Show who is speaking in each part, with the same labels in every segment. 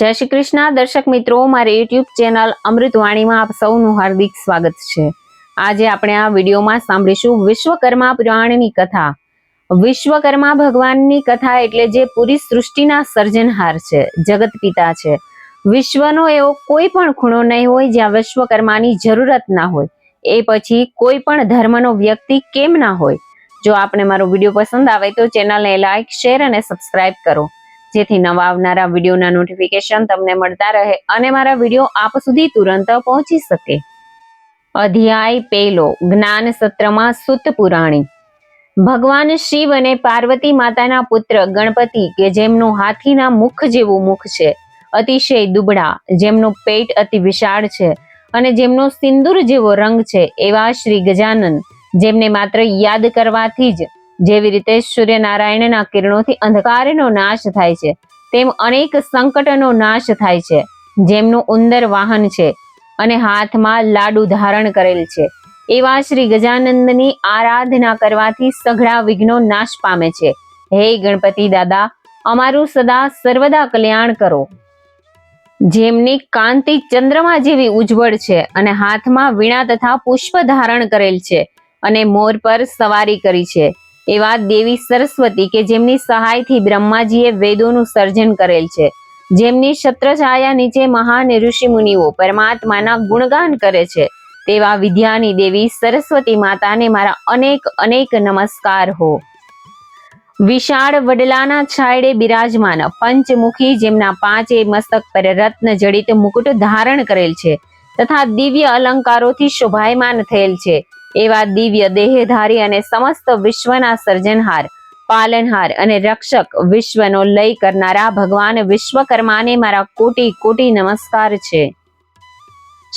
Speaker 1: જય શ્રી કૃષ્ણ. દર્શક મિત્રો, મારી યુટ્યુબ ચેનલ અમૃતવાણીમાં આપ સૌનું હાર્દિક સ્વાગત છે. આજે આપણે આ વિડીયોમાં સાંભળીશું વિશ્વકર્મા પુરાણની કથા. વિશ્વકર્મા ભગવાનની કથા એટલે જે પૂરી સૃષ્ટિના સર્જનહાર છે, જગત પિતા છે. વિશ્વનો એવો કોઈ પણ ખૂણો નહીં હોય જ્યાં વિશ્વકર્માની જરૂરત ના હોય. એ પછી કોઈ પણ ધર્મનો વ્યક્તિ કેમ ના હોય. જો આપને મારો વીડિયો પસંદ આવે તો ચેનલને લાઈક, શેર અને સબસ્ક્રાઇબ કરો. જેથી નવા આવનારા વિડીયોના નોટિફિકેશન તમને મળતા રહે અને મારા વીડિયો આપ સુધી તુરંત પહોંચી શકે. અધ્યાય પેલો જ્ઞાન સત્રમાં સુત પુરાણી. ભગવાન શિવ અને પાર્વતી માતાના પુત્ર ગણપતિ કે જેમનું હાથીના મુખ જેવું મુખ છે, અતિશય દુબળા, જેમનું પેટ અતિ વિશાળ છે અને જેમનો સિંદૂર જેવો રંગ છે એવા શ્રી ગજાનન, જેમને માત્ર યાદ કરવાથી જ જેવી રીતે સૂર્યનારાયણના કિરણોથી અંધકારનો નાશ થાય છે, તેમ અનેક સંકટનો નાશ થાય છે. જેમનું ઉંદર વાહન છે અને હાથમાં લાડુ ધારણ કરેલ છે. એવા શ્રી ગજાનંદની આરાધના કરવાથી સઘળા વિઘ્નો નાશ પામે છે. હે ગણપતિ દાદા, અમારું સદા સર્વદા કલ્યાણ કરો. જેમની કાંતિ ચંદ્રમા જેવી ઉજ્જવળ છે અને હાથમાં વીણા તથા પુષ્પ ધારણ કરેલ છે અને મોર પર સવારી કરી છે. એવા દેવી સરસ્વતી કે જેમની સહાયથી બ્રહ્માજીએ વેદોનું સર્જન કરેલ છે. જેમની છત્રછાયા નીચે મહાન ઋષિ મુનિઓ પરમાત્માના ગુણગાન કરે છે. તેવા વિદ્યાની દેવી સરસ્વતી માતાને મારા અનેક અનેક નમસ્કાર હો. વિશાળ વડલાના છાયડે બિરાજમાન પંચમુખી જેમના પાંચે મસ્તક પર રત્ન જડિત મુકુટ ધારણ કરેલ છે. તથા દિવ્ય અલંકારોથી શોભાયમાન થયેલ છે. એવા દિવ્ય દેહધારી અને સમસ્ત વિશ્વના સર્જનહાર, પાલનહાર અને રક્ષક વિશ્વનો લય કરનારા ભગવાન વિશ્વકર્માને મારા કોટી કોટી નમસ્કાર છે.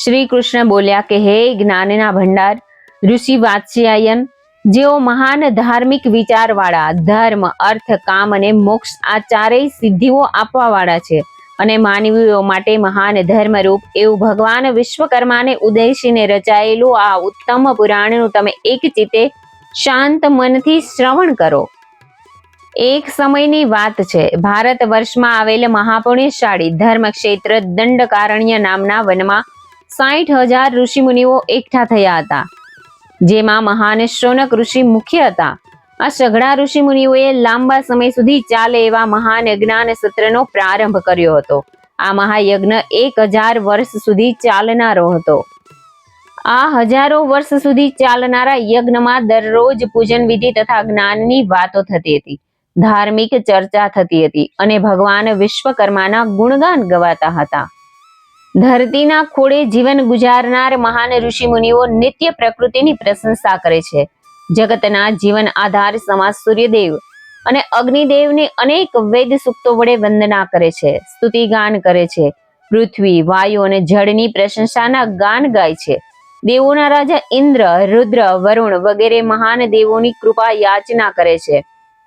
Speaker 1: શ્રી કૃષ્ણ બોલ્યા કે, હે જ્ઞાનના ભંડાર, ઋષિ વાત્સ્યાયન, જેઓ મહાન ધાર્મિક વિચારવાળા, ધર્મ, અર્થ, કામ અને મોક્ષ આ ચારેય સિદ્ધિઓ આપવાવાળા છે અને માનવીઓ માટે મહાન ધર્મરૂપ એવું ભગવાન વિશ્વકર્માને ઉદ્દેશીને રચાયેલું આ ઉત્તમ પુરાણનું તમે એક ચિત્તે શાંત મનથી શ્રવણ કરો. એક સમયની વાત છે. ભારત વર્ષમાં આવેલ મહાપુણ્યશાળી ધર્મક્ષેત્ર દંડકારણ્ય નામના વનમાં સાઠ હજાર ઋષિમુનિઓ એકઠા થયા હતા. જેમાં મહાન શૌનક ઋષિ મુખ્ય હતા. આ સઘળા ઋષિમુનિઓએ લાંબા સમય સુધી ચાલે એવા મહાન જ્ઞાન સત્રનો પ્રારંભ કર્યો હતો. આ મહાયજ્ઞ એક હજાર વર્ષ સુધી ચાલનારો હતો. આ હજારો વર્ષ સુધી ચાલનારા યજ્ઞમાં દરરોજ પૂજન વિધિ તથા જ્ઞાનની વાતો થતી હતી. ધાર્મિક ચર્ચા થતી હતી અને ભગવાન વિશ્વકર્માના ગુણગાન ગવાતા હતા. ધરતીના ખોળે જીવન ગુજારનાર મહાન ઋષિ મુનિઓ નિત્ય પ્રકૃતિની પ્રશંસા કરે છે. જગતના જીવન આધાર સમાજ સૂર્યદેવ અને અગ્નિદેવને અનેક વેદ સૂક્તો વડે વંદના કરે છે, સ્તુતિ ગાન કરે છે, પૃથ્વી, વાયુ અને જળની પ્રશંસાના ગાન ગાય છે. દેવોના રાજા ઇન્દ્ર, રુદ્ર, વરુણ વગેરે મહાન દેવોની કૃપા યાચના કરે છે.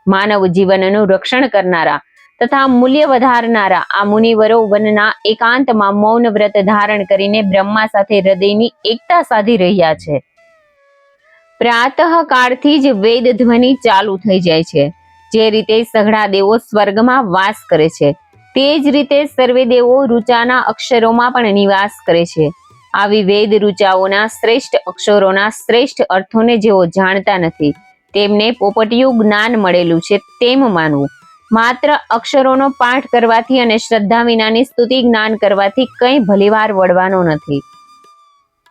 Speaker 1: માનવ જીવનનું રક્ષણ કરનારા તથા મૂલ્ય વધારનારા આ મુનિવરો વનના એકાંતમાં મૌન વ્રત ધારણ કરીને બ્રહ્મા સાથે હૃદયની એકતા સાધી રહ્યા છે. પ્રાતઃ કાળથી જ વેદ ધ્વનિ ચાલુ થઈ જાય છે. જે રીતે સઘળા દેવો સ્વર્ગમાં વાસ કરે છે, તે જ રીતે સર્વે દેવો રુચાના અક્ષરોમાં પણ નિવાસ કરે છે. આવી વેદ રૂચાઓના શ્રેષ્ઠ અક્ષરોના શ્રેષ્ઠ અર્થોને જેઓ જાણતા નથી, તેમને પોપટિયું જ્ઞાન મળેલું છે તેમ માનવું. માત્ર અક્ષરોનો પાઠ કરવાથી અને શ્રદ્ધા વિનાની સ્તુતિ જ્ઞાન કરવાથી કંઈ ભલીવાર વળવાનો નથી.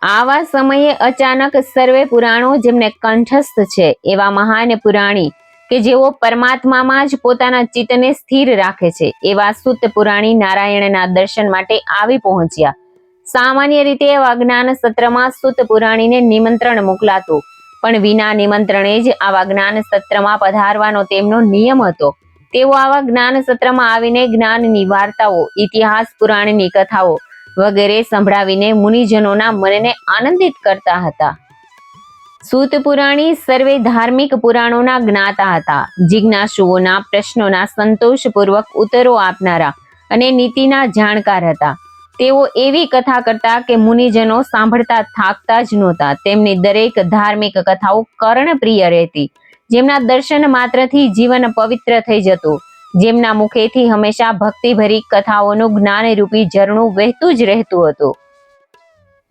Speaker 1: આવા સમયે અચાનક સર્વે પુરાણો જેમને કંઠસ્થ છે, એવા મહાન પુરાણી કે જેઓ પરમાત્મામાં જ પોતાના ચિત્તને સ્થિર રાખે છે, એવા સુત પુરાણી નારાયણના દર્શન માટે આવી પહોંચ્યા. સામાન્ય રીતે એવા જ્ઞાન સત્રમાં સુત પુરાણીને નિમંત્રણ મોકલાતું, પણ વિના નિમંત્રણે જ આવા જ્ઞાન સત્રમાં પધારવાનો તેમનો નિયમ હતો. તેઓ આવા જ્ઞાન સત્રમાં આવીને જ્ઞાનની વાર્તાઓ, ઇતિહાસ પુરાણની કથાઓ વગેરે સંભળાવીને મુનિજનોના મનને આનંદિત કરતા હતા. સૂત પુરાણી સર્વે ધાર્મિક પુરાણોના જ્ઞાતા હતા. જિજ્ઞાસુઓના પ્રશ્નોના સંતોષપૂર્વક ઉત્તરો આપનારા અને નીતિના જાણકાર હતા. તેઓ એવી કથા કરતા કે મુનિજનો સાંભળતા થાકતા જ નહોતા. તેમની દરેક ધાર્મિક કથાઓ કર્ણપ્રિય રહેતી. જેમના દર્શન માત્રથી જીવન પવિત્ર થઈ જતું. જેમના મુખેથી હંમેશા ભક્તિભરી કથાઓનું જ્ઞાનરૂપી ઝરણું વહેતું જ રહેતું હતું.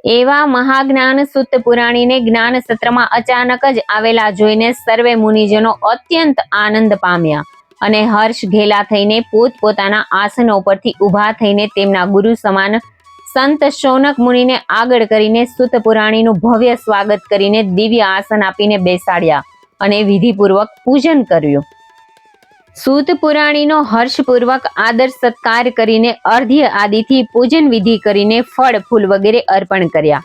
Speaker 1: એવા મહાજ્ઞાન સુત પુરાણીને જ્ઞાન સત્રમાં અચાનક જ આવેલા જોઈને સર્વે મુનિજનો અત્યંત આનંદ પામ્યા અને હર્ષ ઘેલા થઈને પોતપોતાના આસનો પરથી ઊભા થઈને તેમના ગુરુ સમાન સંત શૌનક મુનિને આગળ કરીને સુત પુરાણીનું ભવ્ય સ્વાગત કરીને દિવ્ય આસન આપીને બેસાડ્યા અને વિધિપૂર્વક પૂજન કર્યું. સૂત પુરાણીનો હર્ષપૂર્વક આદર સત્કાર કરીને અર્ધ્ય આદિથી પૂજન વિધિ કરીને ફળ, ફૂલ વગેરે અર્પણ કર્યા.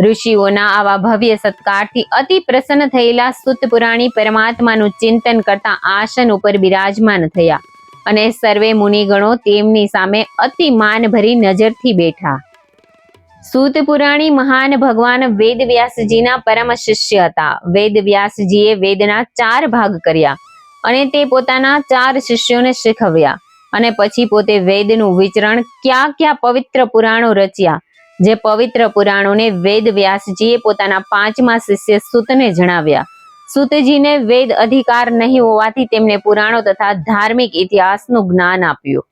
Speaker 1: ઋષિઓના આવા ભવ્ય સત્કારથી અતિ પ્રસન્ન થયેલા સુત પુરાણી પરમાત્માનું ચિંતન કરતા આસન ઉપર બિરાજમાન થયા અને સર્વે મુનિગણો તેમની સામે અતિ માનભરી નજરથી બેઠા. સૂત પુરાણી મહાન ભગવાન વેદ વ્યાસજીના પરમ શિષ્ય હતા. વેદ વ્યાસજીએ વેદના ચાર ભાગ કર્યા. અને તે પોતાના ચાર શિષ્યોને શીખવ્યા. અને પછી પોતે વેદનું વિચરણ ક્યાં ક્યાં પવિત્ર પુરાણો રચ્યા, જે પવિત્ર પુરાણોને વેદ વ્યાસજીએ પોતાના પાંચમા શિષ્ય સુતને જણાવ્યા. સુતજીને વેદ અધિકાર નહીં હોવાથી તેમને પુરાણો તથા ધાર્મિક ઇતિહાસનું જ્ઞાન આપ્યું.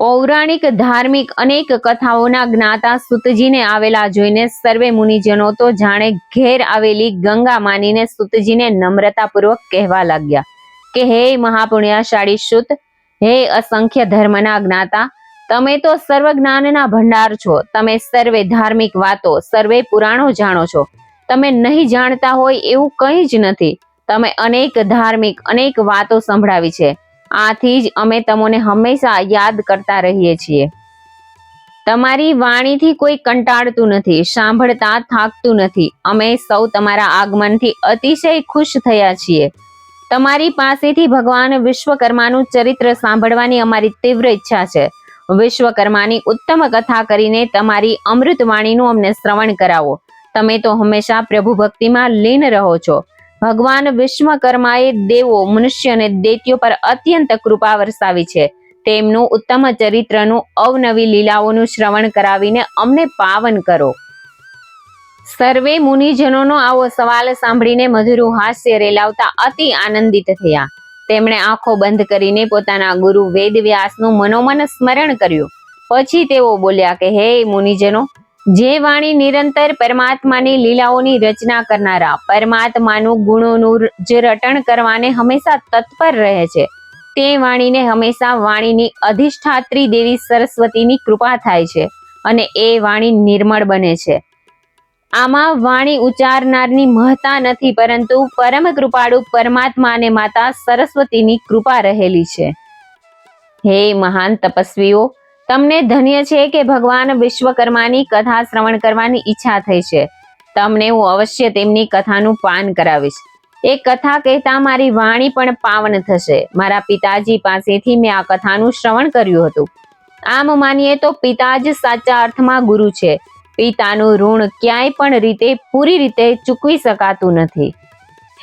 Speaker 1: પૌરાણિક ધાર્મિક અનેક કથાઓના જ્ઞાતા સુતજીને આવેલા જોઈને સર્વે મુનિજનો તો જાણે ઘેર આવેલી ગંગા માનીને સુતજીને નમ્રતાપૂર્વક કહેવા લાગ્યા. કે હે મહાપુણ્યશાળી શુત હે અસંખ્ય ધર્મના જ્ઞાતા, તમે તો સર્વ જ્ઞાનના ભંડાર છો, તમે સર્વે ધાર્મિક વાતો, સર્વે પુરાણો જાણો છો. તમે નહીં જાણતા હોય એવું કંઈ જ નથી. તમે અનેક ધાર્મિક, અનેક વાતો સંભળાવી છે. આથી જ અમે તમને હંમેશા યાદ કરતા રહીએ છીએ. તમારી વાણીથી કોઈ કંટાળતું નથી, સાંભળતા થાકતું નથી. અમે સૌ તમારા આગમનથી અતિશય ખુશ થયા છીએ. તમારી પાસેથી ભગવાન વિશ્વકર્માનું ચરિત્ર સાંભળવાની અમારી તીવ્ર ઈચ્છા છે. વિશ્વકર્માની ઉત્તમ કથા કરીને તમારી અમૃતવાણીનું અમને શ્રવણ કરાવો. તમે તો હંમેશા પ્રભુ ભક્તિમાં લીન રહો છો. ભગવાન વિશ્વકર્માએ દેવો, મનુષ્ય અને દૈત્યો પર અત્યંત કૃપા વરસાવી છે. તેમનું ઉત્તમ ચરિત્રનું અવનવી લીલાઓનું શ્રવણ કરાવીને અમને પાવન કરો. સર્વે મુનિજનોનો આવો સવાલ સાંભળીને મધુરું હાસ્ય રેલાવતા અતિ આનંદિત થયા. તેમણે આંખો બંધ કરીને પોતાના ગુરુ વેદવ્યાસનું મનોમન સ્મરણ કર્યું. પછી તેઓ બોલ્યા કે, હે મુનિજનો, જે વાણી નિરંતર પરમાત્માની લીલાઓની રચના કરનારા પરમાત્માનું ગુણોનું જ રટણ કરવાને હંમેશા તત્પર રહે છે. તે વાણીને હંમેશા વાણીની અધિષ્ઠાત્રી દેવી સરસ્વતીની કૃપા થાય છે અને એ વાણી નિર્મળ બને છે. આમાં વાણી ઉચ્ચારનારની મહતા નથી, પરંતુ પરમ કૃપાળુ પરમાત્મા અને માતા સરસ્વતીની કૃપા રહેલી છે. હે મહાન તપસ્વીઓ, તમને ધન્ય છે કે ભગવાન વિશ્વકર્માની કથા શ્રવણ કરવાની ઈચ્છા થઈ છે. તમને હું અવશ્ય તેમની કથાનું પાન કરાવીશ. એ કથા કહેતા મારી વાણી પણ પાવન થશે. મારા પિતાજી પાસેથી મેં આ કથાનું શ્રવણ કર્યું હતું. આમ માનીએ તો પિતા જ સાચા અર્થમાં ગુરુ છે. પિતાનું ઋણ ક્યાંય પણ રીતે પૂરી રીતે ચૂકવી શકાતું નથી.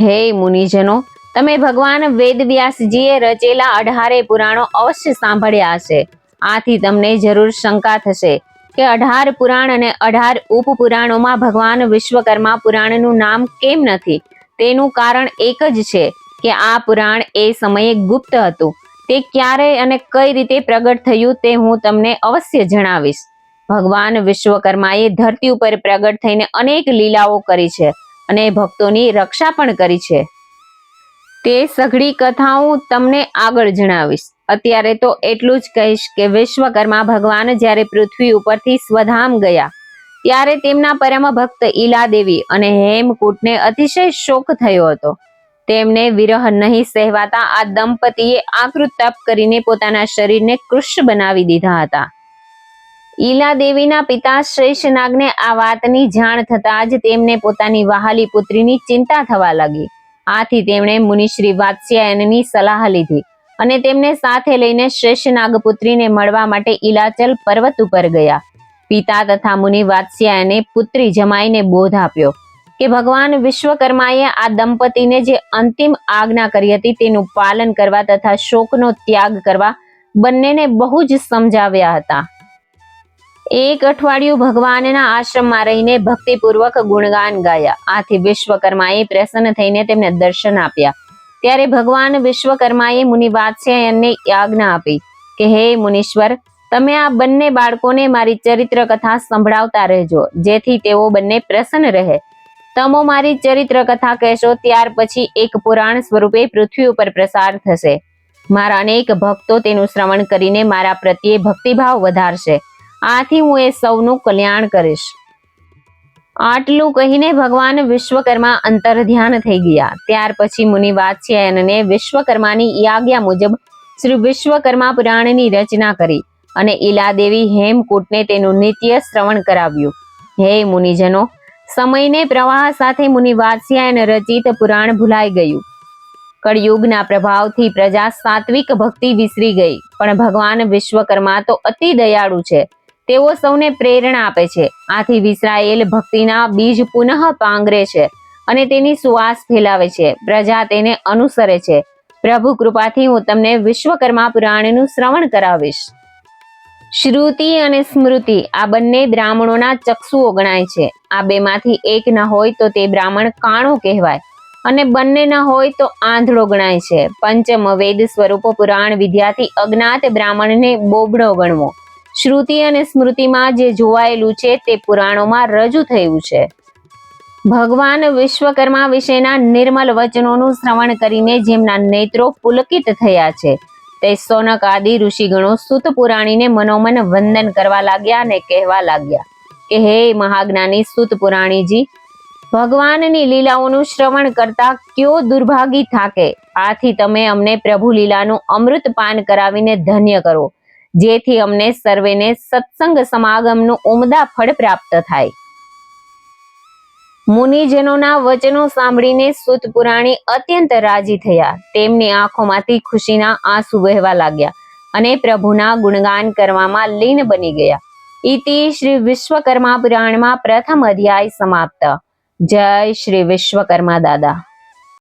Speaker 1: હે મુનિજનો, તમે ભગવાન વેદવ્યાસજીએ રચેલા અઢારે પુરાણો અવશ્ય સાંભળ્યા હશે. આથી તમને જરૂર શંકા થશે કે અઢાર પુરાણ અને અઢાર ઉપપુરાણોમાં ભગવાન વિશ્વકર્મા પુરાણનું નામ કેમ નથી? તેનું કારણ એક જ છે કે આ પુરાણ એ સમયે ગુપ્ત હતું. તે ક્યારે અને કઈ રીતે પ્રગટ થયું તે હું તમને અવશ્ય જણાવીશ. ભગવાન વિશ્વકર્માએ ધરતી ઉપર પ્રગટ થઈને અનેક લીલાઓ કરી છે અને ભક્તોની રક્ષા પણ કરી છે. તે સઘળી કથા હું તમને આગળ જણાવીશ. અત્યારે તો એટલું જ કહીશ કે વિશ્વકર્મા ભગવાન જ્યારે પૃથ્વી ઉપરથી સ્વધામ ગયા, ત્યારે તેમના પરમ ભક્ત ઈલાદેવી અને હેમકૂટને અતિશય શોક થયો હતો. તેમને વિરહ નહીં સહેવાતા આ દંપતીએ આકૃત તપ કરીને પોતાના શરીરને કૃશ બનાવી દીધા હતા. ઈલા દેવીના પિતા નાગને આ વાતની જાણ થતાં જ તેમને પોતાની વહાલી પુત્રીની ચિંતા થવા લાગી. આથી તેમણે મુનિશ્રી વાત્સ્યાયનની સલાહ લીધી અને તેમને સાથે લઈને શ્રેષ્ઠ પુત્રીને મળવા માટે ઈલાચલ પર્વત ઉપર ગયા. પિતા તથા મુનિ વાત્સ્યાયને પુત્રી જમાઈને બોધ આપ્યો કે ભગવાન વિશ્વકર્માએ આ દંપતીને જે અંતિમ આજ્ઞા કરી હતી તેનું પાલન કરવા તથા શોકનો ત્યાગ કરવા બંનેને બહુ જ સમજાવ્યા હતા. એક અઠવાડિયું ભગવાનના આશ્રમમાં રહીને ભક્તિપૂર્વક ગુણગાન ગાયા. આથી વિશ્વકર્માએ પ્રસન્ન થઈને તેમને દર્શન આપ્યા. ત્યારે ભગવાન વિશ્વકર્માએ મુનિ વાત્સ્યાયનને આજ્ઞા આપી કે, હે મુનીશ્વર, તમે આ બંને બાળકોને મારી ચરિત્ર કથા સંભળાવતા રહેજો, જેથી તેઓ બંને પ્રસન્ન રહે. તમો મારી ચરિત્ર કથા કહેશો, ત્યાર પછી એક પુરાણ સ્વરૂપે પૃથ્વી ઉપર પ્રસાર થશે. મારા અનેક ભક્તો તેનું શ્રવણ કરીને મારા પ્રત્યે ભક્તિભાવ વધારશે. આથી હું એ સૌનું કલ્યાણ કરીશ. આટલું કહીને ભગવાન વિશ્વકર્મા અંતર ધ્યાન થઈ ગયા. ત્યાર પછી મુનિ વાત્સ્યાયનને વિશ્વકર્માની આજ્ઞા મુજબ શ્રી વિશ્વકર્મા પુરાણની રચના કરી અને ઈલાદેવી હેમકૂટને તેનું નિત્ય શ્રવણ કરાવ્યું. હે મુનિજનો, સમયને પ્રવાહ સાથે મુનિ વાત્સ્યાયન રચિત પુરાણ ભૂલાઈ ગયું. કળયુગના પ્રભાવથી પ્રજા સાત્વિક ભક્તિ વિસરી ગઈ, પણ ભગવાન વિશ્વકર્મા તો અતિ દયાળુ છે. તેઓ સૌને પ્રેરણા આપે છે. આથી વિસરાયેલ ભક્તિના બીજ પુનઃ પાંગરે છે અને તેની સુવાસ ફેલાવે છે. પ્રજા તેને અનુસરે છે. પ્રભુ કૃપાથી હું તમને વિશ્વકર્મા પુરાણનું શ્રવણ કરાવીશ. શ્રુતિ અને સ્મૃતિ આ બંને બ્રાહ્મણોના ચક્ષુઓ ગણાય છે. આ બેમાંથી એક ન હોય તો તે બ્રાહ્મણ કાણો કહેવાય અને બંને ન હોય તો આંધળો ગણાય છે. પંચમ વેદ સ્વરૂપ પુરાણ વિદ્યાથી અજ્ઞાત બ્રાહ્મણને બોબડો ગણવો. શ્રુતિ અને સ્મૃતિમાં જે જોવાયેલું છે તે પુરાણોમાં રજૂ થયું છે. ભગવાન વિશ્વકર્મા વિશેના નિર્મલ વચનોનું શ્રવણ કરીને જેમના નેત્રો પુલકિત થયા છે, તે સોનક આદિ ઋષિગણો સુત પુરાણીને મનોમન વંદન કરવા લાગ્યા અને કહેવા લાગ્યા કે, હે મહાજ્ઞાની સુત પુરાણીજી, ભગવાનની લીલાઓનું શ્રવણ કરતા કયો દુર્ભાગી થાકે? આથી તમે અમને પ્રભુ લીલાનું અમૃત પાન કરાવીને ધન્ય કરો. જેથી અમને સર્વેને સત્સંગ સમાગમનું ઉમદા ફળ પ્રાપ્ત થાય. મુનિજનોના વચનો સાંભળીને સુત પુરાણી અત્યંત રાજી થયા. તેમની આંખોમાંથી ખુશીના આંસુ વહેવા લાગ્યા અને પ્રભુના ગુણગાન કરવામાં લીન બની ગયા. ઇતિ શ્રી વિશ્વકર્મા પુરાણમાં પ્રથમ અધ્યાય સમાપ્ત. જય શ્રી વિશ્વકર્મા દાદા.